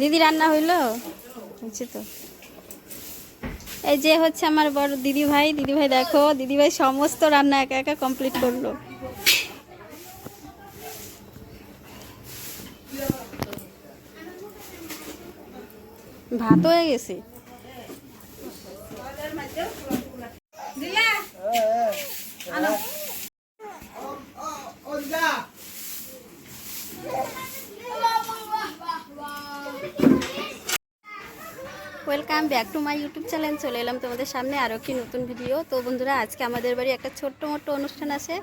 দিদি রান্না হইল? হচ্ছে তো। এই যে হচ্ছে আমার বড় দিদি ভাই দিদি ভাই দেখো, দিদি ভাই সমস্ত রান্না একা একা কমপ্লিট করল। ভাত হয়ে গেছে। Welcome back to my YouTube channel চলে এলাম তোমাদের সামনে আরও একটি নতুন ভিডিও তো বন্ধুরা, আজকে আমাদের বাড়ি একটা ছোট্ট মোট্ট অনুষ্ঠান আছে,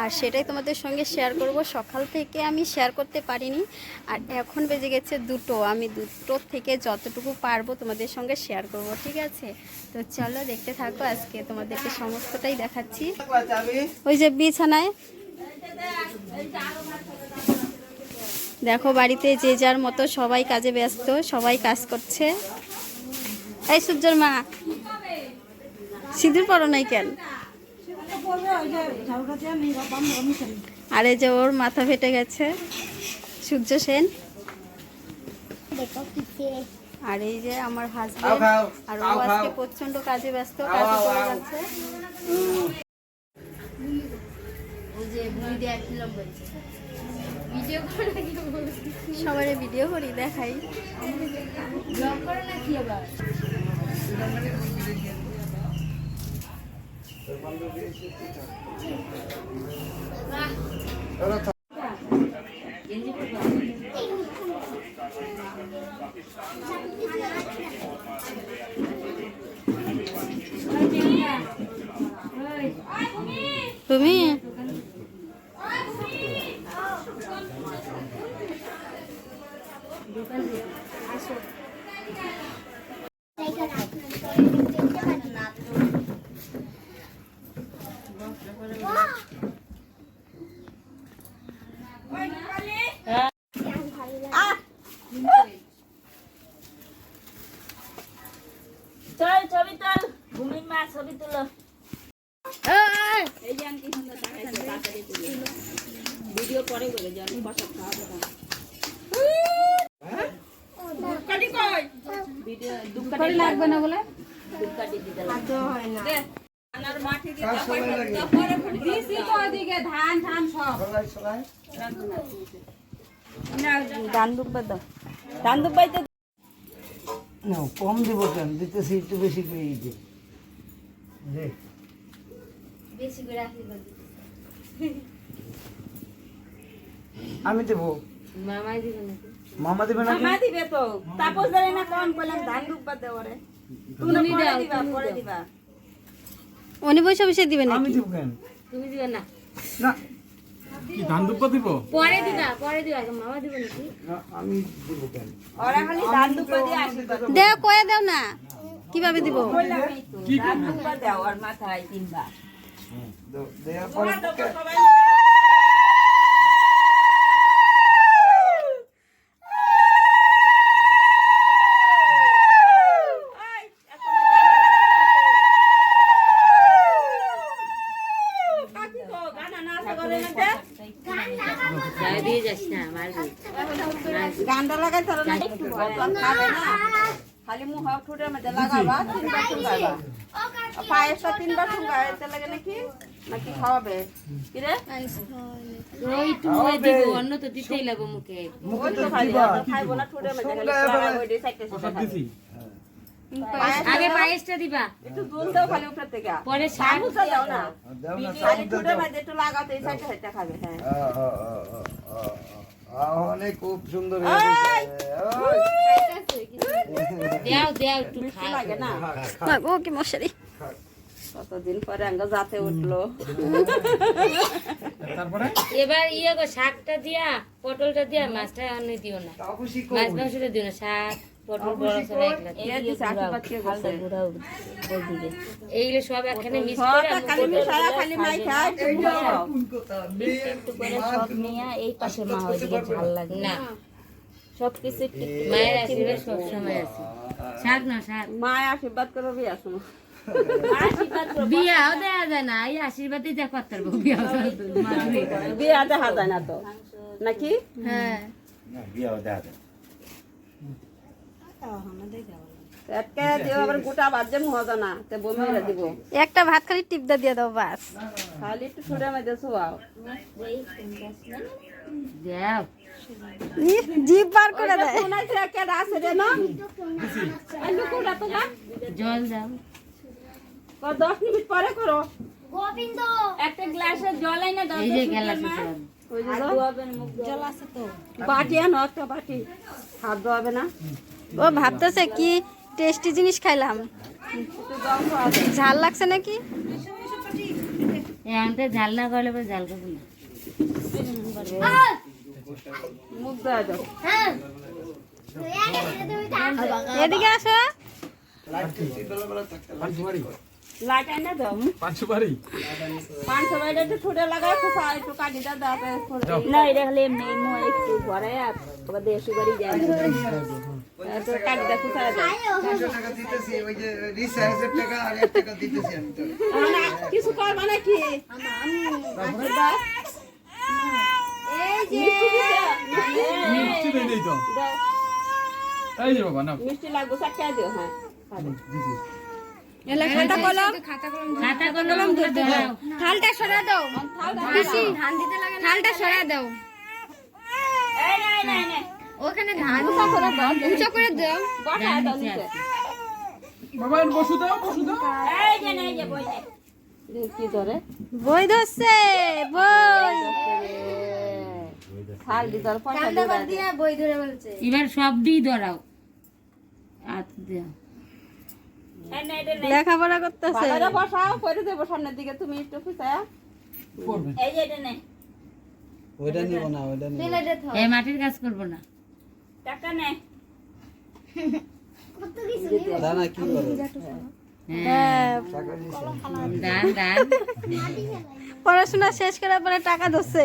আর সেটাই তোমাদের সঙ্গে শেয়ার করব। সকাল থেকে আমি শেয়ার করতে পারিনি, আর এখন বেজে গেছে দুটো। আমি দুটো থেকে যতটুকু পারব তোমাদের সঙ্গে শেয়ার করব, ঠিক আছে? তো চলো দেখতে থাকো, আজকে তোমাদেরকে সমস্তটাই দেখাচ্ছি। ওই যে বিছানায়। দেখো, বাড়িতে যে যার মতো সবাই কাজে ব্যস্ত, সবাই কাজ করছে। এই সূর্যর মা। সিঁদুর পরো নাই কেন? আর এই যে ওর মাথা ফেটে গেছে। সূর্য সেন। আর এই যে আমার হাজবেন্ড আর ও আজকে প্রচণ্ড কাজে ব্যস্ত কাজে চলে। যাচ্ছে। সবাই ভিডিও করি দেখাই। তুমি চল ছবি তোল ভূমির মা কম দিব কেন? দিতেছি একটু বেশি করে আমি দেবো। মামাই দিবে নাকি? মামা দেবে নাকি? মামা দিবে তো। তাপস ধরে না কোন বলে ধান দুব্বা দেও রে তুমি পরে দিবা পরে দিবা। উনি বসে বসে দিবেন আমি দেবো কেন? তুমি দিবে না। না। কি ধান দুব্বা দিব? পরে দিবা পরে দিবা মামা দিবে নাকি? আমি দেবো কেন? ওরা খালি ধান দুব্বা দিয়ে আশীর্বাদ। দেও কয়ে দাও না। কীভাবে দিব? মাথায় তিনবার দেওয়ার পরে গান্ডা লাগাই তার না। ঠুটের মধ্যে লাগাবা তিনবার ঠুঙ্গাবা পায়েসটা তিনবার ঠুঙ্গাবে এতে লাগে নাকি নাকি খাওয়াবে কি রে ওই তো খালি ওটা খাইবো না ঠুটের মধ্যে খালি ওই সাইডে আগে পায়েসটা দিবা একটু দুধ দাও খালি উপর থেকে পরে সামুসা দাও না দাও না খালি ঠুটের মধ্যে একটু লাগাও তো এই সাইডে সাইডে খাবে হ্যাঁ অনেক খুব সুন্দর হয়ে ও কি মশারি? কতদিন পরে আঙ্গ যাতে উঠল? এবার ইয়ে গো শাকটা দিয়া পটলটা দিয়া মাছটা অন্য দিও না। মাছ মাংসটা দিও না শাক পটল বড় সব এইগুলো এখানে মিক্স করে না। সব কিছু মায়ের আশীর্বাদ সব সময় আছে। শাক না শাক মায় আশীর্বাদ করে বিয়া শুনো বিয়াও দেওয়া যায় না এই আশীর্বাদই যা করতে পারব বিয়া দেখা যায় না তো। নাকি? হ্যাঁ। বিয়াও দেয়া যায়। আবার গোটা বাজে মজা না তে বমিরা দিব। একটা ভাত খালি টিপদা দিয়ে দাও বাস। খালি একটু মেজে শোয়াও বার করে দেয়। জল দাও। 10 মিনিট পরে করো। একটা গ্লাসে জল আইনা দাও এই যে গ্লাসে জল। ওই যে বাটি আনো একটা বাটি। হাত ধোয়াবে না? ও ভাবতেছে কি টেস্টি জিনিস খাইলাম। ঝাল লাগছে নাকি? ঝাল না করলে পরে ঝাল খাব না। এদিকে আসো। লাইট আনে দাও পাঁচশো বাড়ি একটু ছুটে লাগায় খুশা একটু কাটি দাও দাও না এটা খালি এমনি মো একটু ঘরে আর আবার দেশি বাড়ি যায়। কাটি দাও খুশা টাকা দিতেছি ওই যে রিচার্জের টাকা আর এক টাকা দিতেছি আমি তো কিছু করবা নাকি। মিষ্টি? দেই তো দাও। এই যে বাবা না মিষ্টি লাগবে চারটা দিও হ্যাঁ খাতা কলম ধরতে দাও। থালটা সরা দাও। বেশি ধান দিতে লাগে থালটা সরা দাও। এই নাই নাই নাই ওখানে ধান উঁচা করে দাও উঁচা করে দাও। বসা দাও নিচে। বাবা বসু দাও বসু দাও। এই যে নাই যে বই কি ধরে বই ধরছে বই। এবার ধরাও। লেখাপড়া করতেছে। বসাও করে দেবো সামনের দিকে তুমি একটু খুশা এই যে এটা নে। ওইটা নিব না ওইটা নিব এই মাটির কাজ করব না। টাকা নে। দানা কি করো? হ্যাঁ। টাকা দিছে দান দান পড়াশোনা শেষ করার পরে টাকা ধরছে।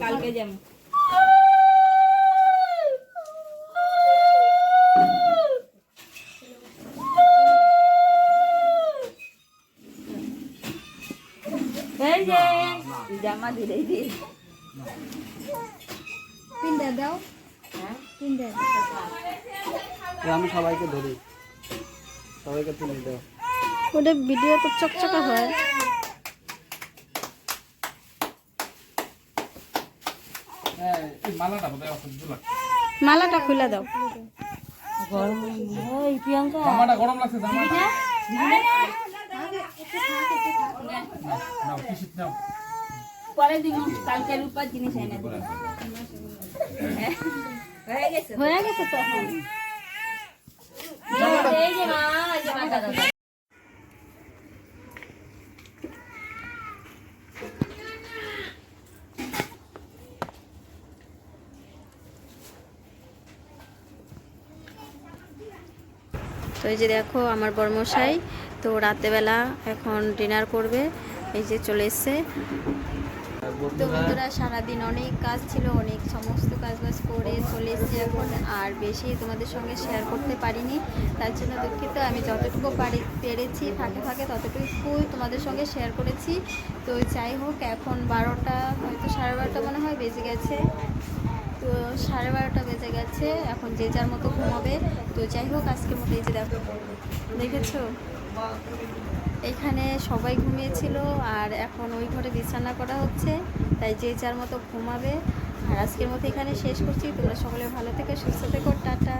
কালকে যাব এই যে জামা দিলে দি পিন্ডা দাও। আমি সবাইকে ধরি। সবাইকে তুলে দাও। ওটা ভিডিও তো চকচকা হয়। মালাটা খুলে দাও। ওই প্রিয়াঙ্কা। জামাটা গরম লাগছে জামাটা। নাও কিসিত নাও? পরে দিব কালকে রূপার জিনিস এনে দিব। হয়ে গেছে হয়ে গেছে তো এখন। এই যে মা এই যে মাথা দাও তো এই যে দেখো আমার বর্মশাই তো রাতেবেলা এখন ডিনার করবে এই যে চলে এসছে। তো বন্ধুরা। সারাদিন অনেক কাজ ছিল অনেক সমস্ত কাজ বাজ করে চলে এসেছি এখন। আর বেশি তোমাদের সঙ্গে শেয়ার করতে পারিনি। তার জন্য দুঃখিত আমি যতটুকু পারি পেরেছি ফাঁকে ফাঁকে ততটুকু তোমাদের সঙ্গে শেয়ার করেছি। তো যাই হোক এখন বারোটা হয়তো সাড়ে বারোটা মনে হয় বেজে গেছে। তো সাড়ে বারোটা বেজে গেছে এখন যে যার মতো ঘুমাবে। তো যাই হোক আজকের মতো এই যে দেখো দেখেছ? এখানে সবাই ঘুমিয়েছিল আর এখন ওই ঘরে বিছানা করা হচ্ছে, তাই যে যার মতো ঘুমাবে। আর আজকের মতো এখানে শেষ করছি। তোমরা সকলে ভালো থেকে, সুস্থ থেকো, টাটা।